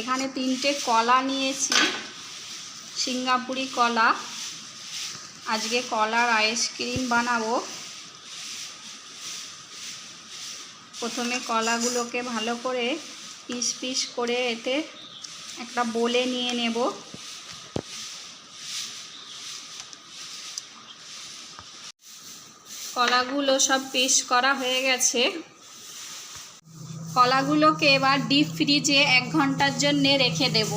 এখানে তিনটে কলা নিয়েছি। সিঙ্গাপুরি কলা। আজকে কলার আইসক্রিম বানাবো। প্রথমে কলাগুলোকে ভালো করে পিস পিস করে এতে একটা বলে নিয়ে নেব। কলাগুলো সব পিস করা হয়ে গেছে। কলাগুলোকে এবার ডিপ ফ্রিজে এক ঘণ্টার জন্য রেখে দেব।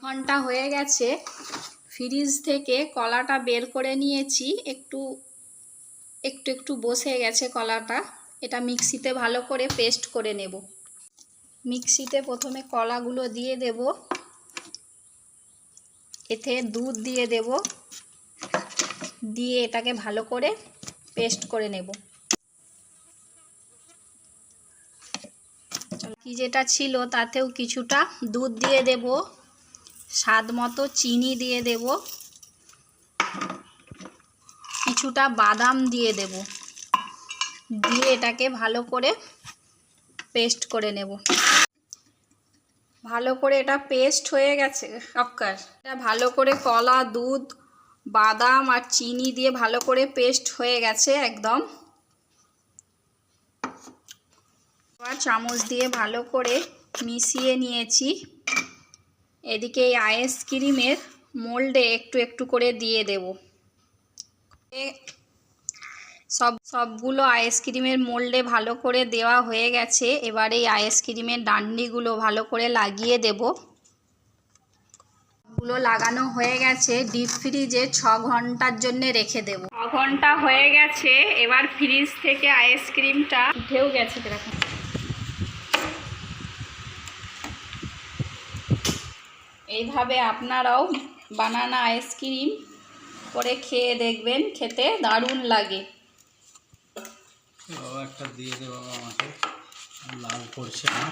ঘণ্টা হয়ে গেছে। ফ্রিজ থেকে কলাটা বের করে নিয়েছি। একটু একটু একটু বসে গেছে কলাটা। এটা মিক্সিতে ভালো করে পেস্ট করে নেব। মিক্সিতে প্রথমে কলাগুলো দিয়ে দেব। এতে দুধ দিয়ে দেব। দিয়ে এটাকে ভালো করে পেস্ট করে নেব। কি যেটা ছিল তাতেও কিছুটা দুধ দিয়ে দেব, স্বাদ মতো চিনি দিয়ে দেব, কিছুটা বাদাম দিয়ে দেব। দিয়ে এটাকে ভালো করে পেস্ট করে নেব। ভালো করে এটা পেস্ট হয়ে গেছে সবকার। এটা ভালো করে কলা, দুধ, বাদাম আর চিনি দিয়ে ভালো করে পেস্ট হয়ে গেছে একদম এবার চামচ দিয়ে ভালো করে মিশিয়ে নিয়েছি। এদিকে এই আইসক্রিমের মোল্ডে একটু একটু করে দিয়ে দেব। সব, সবগুলো আইসক্রিমের মোল্ডে ভালো করে দেওয়া হয়ে গেছে। এবার এই আইসক্রিমের ডান্ডিগুলো ভালো করে লাগিয়ে দেব। গুলো লাগানো হয়ে গেছে। ডিপ ফ্রিজে ছ ঘণ্টার জন্য রেখে দেব। ছ ঘণ্টা হয়ে গেছে। এবার ফ্রিজ থেকে আইসক্রিমটা উঠেও গেছে কীরকম। এইভাবে আপনারাও বানানা আইসক্রিম করে খেয়ে দেখবেন, খেতে দারুণ লাগে। একটা দিয়ে দেবো আমাকে। লাল করছে না।